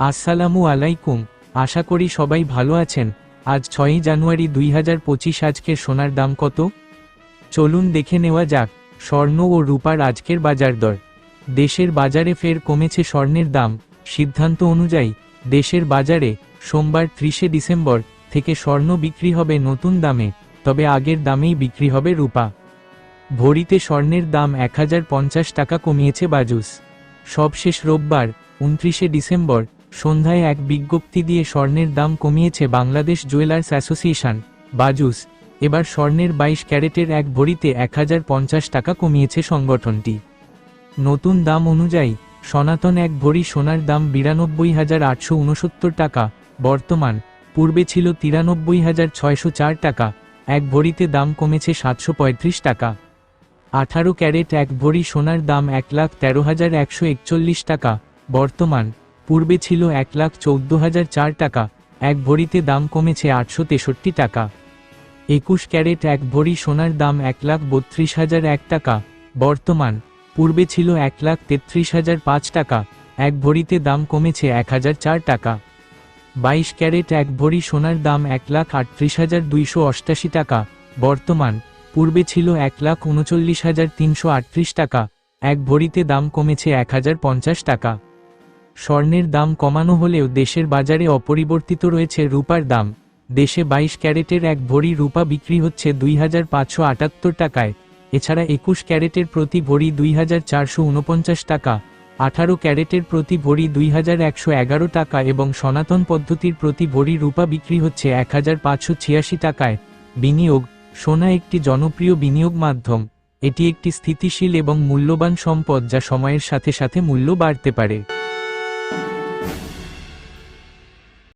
আসসালামু আলাইকুম, আশা করি সবাই ভালো আছেন। আজ ছয়ই জানুয়ারি দুই হাজার পঁচিশ আজকের সোনার দাম কত? চলুন দেখে নেওয়া যাক, স্বর্ণ ও রূপার আজকের বাজার দর। দেশের বাজারে ফের কমেছে স্বর্ণের দাম। সিদ্ধান্ত অনুযায়ী, দেশের বাজারে সোমবার ত্রিশে ডিসেম্বর থেকে স্বর্ণ বিক্রি হবে নতুন দামে, তবে আগের দামেই বিক্রি হবে রূপা। ভরিতে স্বর্ণের দাম এক হাজার পঞ্চাশ টাকা কমিয়েছে বাজুস। সবশেষ রোববার, উনত্রিশে ডিসেম্বর সন্ধ্যায় এক বিজ্ঞপ্তি দিয়ে স্বর্ণের দাম কমিয়েছে বাংলাদেশ জুয়েলার্স অ্যাসোসিয়েশন, বাজুস। এবার স্বর্ণের বাইশ ক্যারেটের এক ভরিতে এক হাজার পঞ্চাশ টাকা কমিয়েছে সংগঠনটি। নতুন দাম অনুযায়ী, সনাতন এক ভরি সোনার দাম বিরানব্বই হাজার আটশো টাকা, বর্তমান, পূর্বে ছিল তিরানব্বই হাজার ছয়শো চার টাকা, এক ভরিতে দাম কমেছে সাতশো পঁয়ত্রিশ টাকা। আঠারো ক্যারেট এক ভরি সোনার দাম এক লাখ তেরো হাজার একশো একচল্লিশ টাকা, বর্তমান পূর্বে ছিল এক লাখ চৌদ্দ হাজার চার টাকা, এক ভরিতে দাম কমেছে আটশো তেষট্টি টাকা। একুশ ক্যারেট এক ভরি সোনার দাম এক লাখ বত্রিশ হাজার এক টাকা, বর্তমান, পূর্বে ছিল এক লাখ তেত্রিশ হাজার পাঁচ টাকা, এক ভরিতে দাম কমেছে এক হাজার চার টাকা। বাইশ ক্যারেট এক ভরি সোনার দাম এক লাখ আটত্রিশ হাজার দুইশো অষ্টাশি টাকা, বর্তমান, পূর্বে ছিল এক লাখ উনচল্লিশ হাজার তিনশো আটত্রিশ টাকা, এক ভরিতে দাম কমেছে এক হাজার পঞ্চাশ টাকা। স্বর্ণের দাম কমানো হলেও দেশের বাজারে অপরিবর্তিত রয়েছে রূপার দাম। দেশে বাইশ ক্যারেটের এক ভরি রূপা বিক্রি হচ্ছে দুই হাজার পাঁচশো আটাত্তর টাকায়। এছাড়া একুশ ক্যারেটের প্রতি ভরি দুই হাজার চারশো উনপঞ্চাশ টাকা, আঠারো ক্যারেটের প্রতি ভরি দুই হাজার একশো এগারো টাকা এবং সনাতন পদ্ধতির প্রতি ভরি রূপা বিক্রি হচ্ছে এক হাজার পাঁচশো ছিয়াশি টাকায়। বিনিয়োগ, সোনা একটি জনপ্রিয় বিনিয়োগ মাধ্যম। এটি একটি স্থিতিশীল এবং মূল্যবান সম্পদ যা সময়ের সাথে সাথে মূল্য বাড়তে পারে।